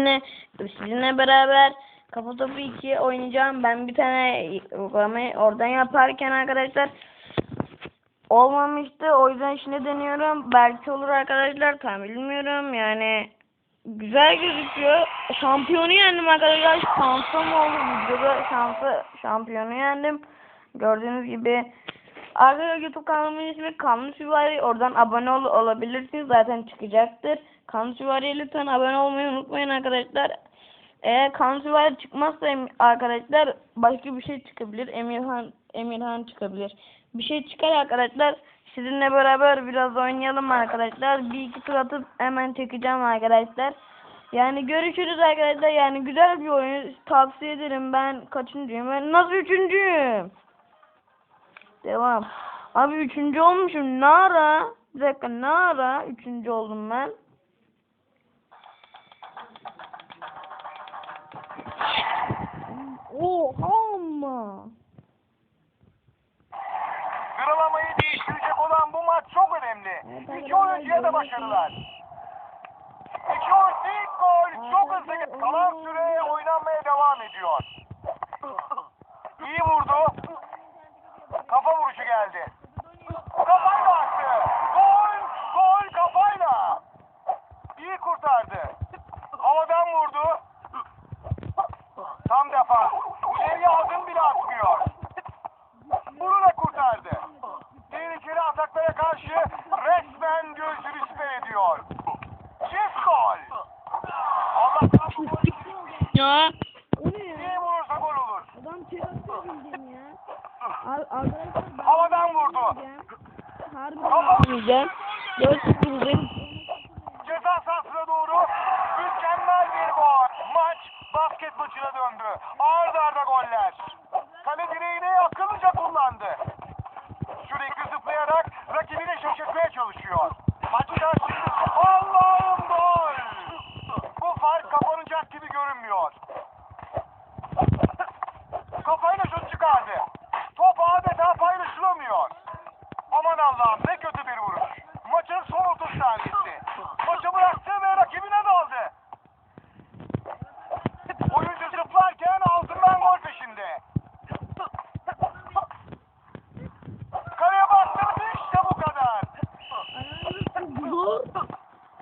Sizinle, sizinle beraber Kafa Topu 2 oynayacağım. Ben bir tane uygulamayı oradan yaparken arkadaşlar olmamıştı. O yüzden şimdi deniyorum. Belki olur arkadaşlar. Tam bilmiyorum. Yani güzel gözüküyor. Şampiyonu yendim arkadaşlar. Şansım oldu. Videoda şansı şampiyonu yendim. Gördüğünüz gibi Arkadaşlar YouTube kanalımın ismi Kanlı Süvari. Oradan abone ol olabilirsiniz. Zaten çıkacaktır. Kanlı Süvari'ye lütfen abone olmayı unutmayın arkadaşlar. Eğer Kanlı Süvari çıkmazsa arkadaşlar başka bir şey çıkabilir. Emirhan Emirhan çıkabilir. Bir şey çıkar arkadaşlar. Sizinle beraber biraz oynayalım arkadaşlar. Bir iki tur atıp hemen çekeceğim arkadaşlar. Yani görüşürüz arkadaşlar. Yani güzel bir oyun. Tavsiye ederim. Ben kaçıncıyım? Ben nasıl üçüncüyüm? Devam. Abi üçüncü olmuşum. Ne ara? Bir dakika ne ara? Üçüncü oldum ben. Oha ama. Sıralamayı değiştirecek olan bu maç çok önemli. İki oyuncuya da başarılar. İki oyuncu ilk gol çok hızlı. Kalan süre oynanmaya devam ediyor. İyi vurdu. Kafa vuruşu geldi. Kafayla attı. Gol! Gol kafayla. İyi kurtardı. Havadan vurdu. Tam defa. İleriye adım bile atmıyor. Bunu da kurtardı. Tehlikeli ataklara karşı resmen gözleri siper ediyor. Çift gol. Allah'tan bu gol Ya. O ne ya? iyi vurursa gol olur. Adam terörist bildiğin ya. Arkadaşlar ben vurdu. Harbi. Dört sıfır Ceza sahasına doğru mükemmel bir gol. Maç basket maçına döndü. Arda arda goller. Kale direğini akıllıca kullandı. Sürekli zıplayarak rakibini şaşırtmaya çalışıyor. Maç karşısında Allah'ım gol. Bu fark kapanacak gibi görünmüyor.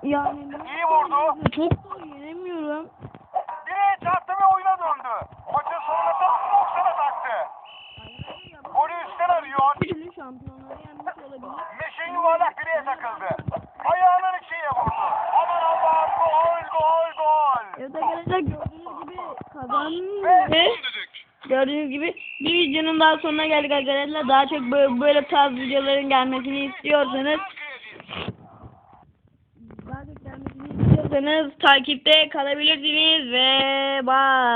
Yani İyi vurdu. çok zor yenemiyorum. Direğe çarptı ve oyuna döndü. Maçın sonunda tam 90'a taktı. Golü üstten arıyor. Türlü şampiyonları yenmiş olabilir. Meşe yuvarlak direğe takıldı. Ayağının içiyle vurdu. Aman Allah'ım gol gol gol. Evet arkadaşlar gördüğünüz gibi kazandı. Ve Gördüğünüz gibi bir videonun daha sonuna geldik arkadaşlar. Daha çok böyle, böyle tarz videoların gelmesini istiyorsanız istiyorsanız takipte kalabilirsiniz ve bye.